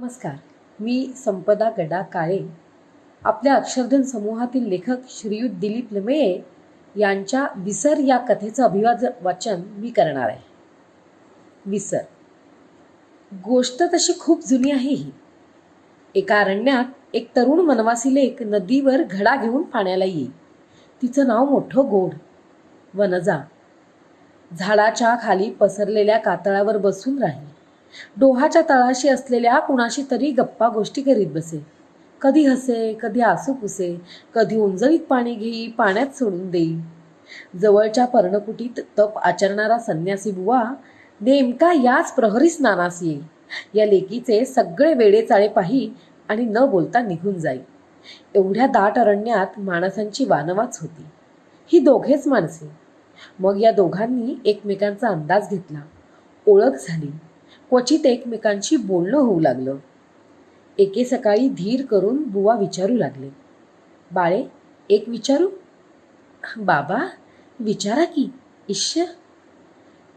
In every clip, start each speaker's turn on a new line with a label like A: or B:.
A: नमस्कार. मी संपदा गडा काळे आपल्या अक्षरधन समूहातील लेखक श्रीयुत दिलीप लमेये यांच्या विसर या कथेचं अभिवादन वाचन मी करणार आहे. विसर. गोष्ट तशी खूप जुनी आहे ही. एका अरण्यात एक तरुण वनवासी लेख नदीवर घडा घेऊन पाण्याला येई तिचं नाव मोठं गोड. वनजा. झाडाच्या खाली पसरलेल्या कातळावर बसून राहील. डोहाच्या तळाशी असलेल्या कुणाशी तरी गप्पा गोष्टी करीत बसे. कधी हसे कधी आसू पुसे कधी उंजळीत पाणी घेई पाण्यात सोडून देई. जवळच्या पर्णकुटीत तप आचरणारा संन्यासी बुवा नेमका याच प्रहरी स्नानास येई. या लेकीचे सगळे वेडे चाळे पाही आणि न बोलता निघून जाई. एवढ्या दाट अरण्यात माणसांची वानवाच होती. ही दोघेच माणसे. मग या दोघांनी एकमेकांचा अंदाज घेतला. ओळख झाली. क्वचित एकमेकांशी बोलणं होऊ लागलं. एके सकाळी धीर करून बुवा विचारू लागले. बाळे एक विचारू? बाबा विचारा की इश्य.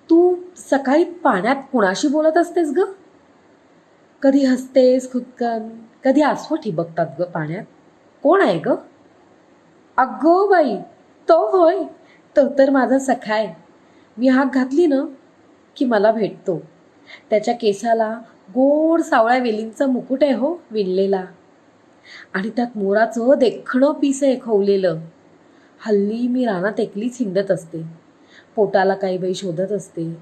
A: तू सकाळी पाण्यात कुणाशी बोलत असतेस ग? कधी हसतेस खुदकन कधी आसवं ठिबकतात ग पाण्यात. कोण आहे ग? अगो बाई तो होय. तो तर माझा सखा आहे. मी हाक घातली ना की मला भेटतो. त्याच्या केसाला गोड सावळ्या वेलींचा मुकुट आहे हो विणलेला. आणि त्यात मोराचं देखणं पीस आहे खवलेलं. हल्ली मी रानात एकलीच हिंडत असते. पोटाला काही बाई शोधत असते.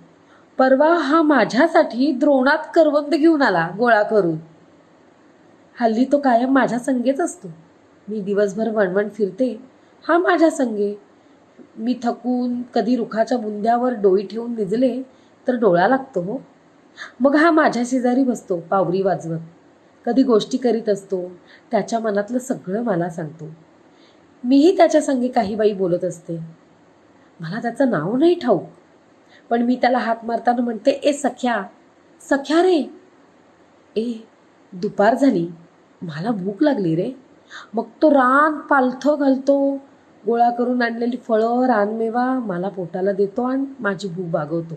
A: परवा हा माझ्यासाठी द्रोणात करवंद घेऊन आला गोळा करून. हल्ली तो कायम माझ्या संगेच असतो. मी दिवसभर वणवण फिरते हा माझ्या संगे. मी थकून कधी रुखाच्या बुंद्यावर डोई ठेवून निजले तर डोळा लागतो हो. मग हा माझ्या शेजारी बसतो पावरी वाजवत. कधी गोष्टी करीत असतो त्याच्या मनातलं सगळं मला सांगतो. मीही त्याच्या संगे काही बाई बोलत असते. मला त्याचं नाव नाही ठाऊक पण मी त्याला हाक मारताना म्हणते ए सख्या सख्या रे. ए दुपार झाली मला भूक लागली रे. मग तो रान पालथं घालतो गोळा करून आणलेली फळं रानमेवा मला पोटाला देतो आणि माझी भूक भागवतो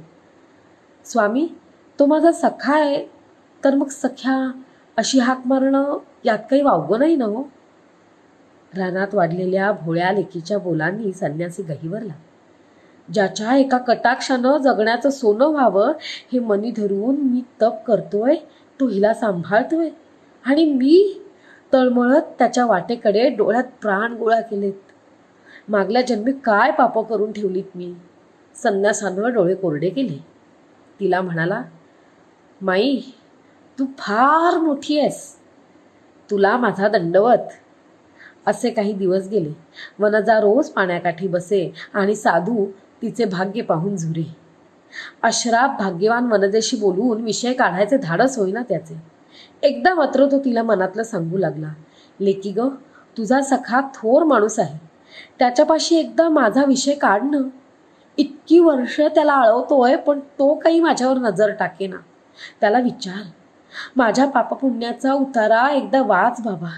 A: स्वामी तो माझा सखा आहे तर मग सख्या अशी हाक मारणं यात काही वावगं नाही ना हो. रानात वाढलेल्या भोळ्या लेकीच्या बोलांनी संन्यासी गहिवरला. ज्याच्या एका कटाक्षानं जगण्याचं सोनं व्हावं हे मनी धरून मी तप करतोय तो हिला सांभाळतोय. आणि मी तळमळत त्याच्या वाटेकडे डोळ्यात प्राण गोळा केलेत. मागल्या जन्मी काय पापं करून ठेवलीत मी? संन्यासानं डोळे कोरडे केले. तिला म्हणाला माई तू फार मोठी आहेस. तुला माझा दंडवत. असे काही दिवस गेले. वनजा रोज पाण्याकाठी बसे आणि साधू तिचे भाग्य पाहून झुरे. अश्राप भाग्यवान वनजेशी बोलून विषय काढायचे धाडस होईना त्याचे. एकदा मात्र तो तिला मनातलं सांगू लागला. लेकी ग तुझा सखा थोर माणूस आहे. त्याच्यापाशी एकदा माझा विषय काढणं. इतकी वर्ष त्याला आळवतोय पण तो काही माझ्यावर नजर टाकेना. त्याला विचार. माझ्या पापपुण्याचा उतारा एकदा वाच बाबा.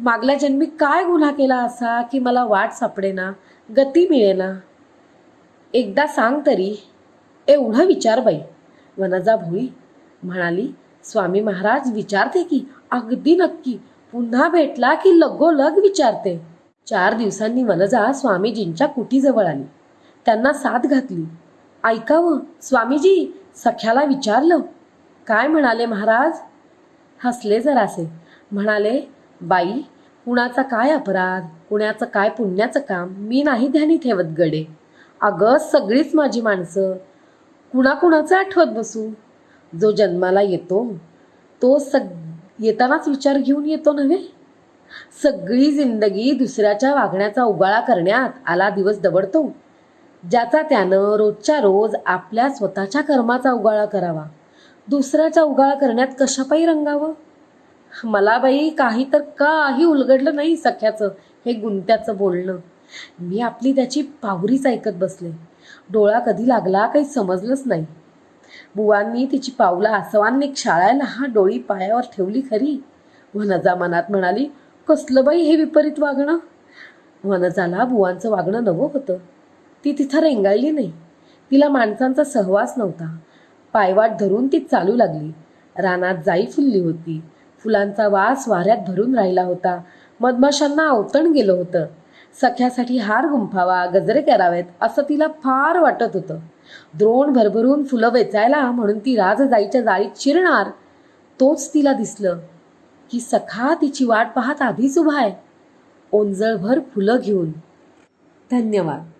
A: मागल्या जन्मी काय गुन्हा केला असा की मला वाट सापडेना गती मिळेना? एकदा सांग तरी. एवढं विचार बाई. वनजा भोई म्हणाली स्वामी महाराज विचारते की अगदी नक्की पुन्हा भेटला की लगोलग विचारते. चार दिवसांनी वनजा स्वामीजींच्या कुटीजवळ आली. त्यांना साथ घातली. ऐकावं स्वामीजी सख्याला विचारलं काय म्हणाले महाराज? हसले जरासे. म्हणाले बाई कुणाचा काय अपराध? कुणाचं काय पुण्याचं काम? मी नाही ध्यानी ठेवत गडे. अगं सगळीच माझी माणसं. कुणाकुणाचं आठवत बसू? जो जन्माला येतो तो सग येतानाच विचार घेऊन येतो नव्हे? सगळी जिंदगी दुसऱ्याच्या वागण्याचा उगाळा करण्यात आला दिवस दबडतो ज्याचा त्यानं रोजच्या रोज आपल्या स्वतःच्या कर्माचा उगाळा करावा. दुसऱ्याचा उगाळा करण्यात कशापायी रंगावं? मला बाई काही तर काही उलगडलं नाही सख्याचं हे गुंत्याचं बोलणं. मी आपली त्याची पाहुरीच ऐकत बसले. डोळा कधी लागला काही समजलंच नाही. बुवांनी तिची पावलं आसवांनी क्षाळायला हा डोळी पायावर ठेवली खरी. वनजा मनात म्हणाली कसलं बाई हे विपरीत वागणं? वनजाला बुवांचं वागणं नवं होतं. ती तिथं रेंगाळली नाही. तिला माणसांचा सहवास नव्हता. पायवाट धरून ती चालू लागली. रानात जाई फुलली होती. फुलांचा वास वाऱ्यात भरून राहिला होता. मधमाशांना अवतण गेलं होतं. सख्यासाठी हार गुंफावा गजरे करावेत असं तिला फार वाटत होतं. द्रोण भरभरून फुलं वेचायला म्हणून ती राज जाईच्या जाळीत चिरणार तोच तिला दिसलं. की सखा तिची वाट पाहत आधीच उभा आहे. ओंजळभर फुलं घेऊन. धन्यवाद.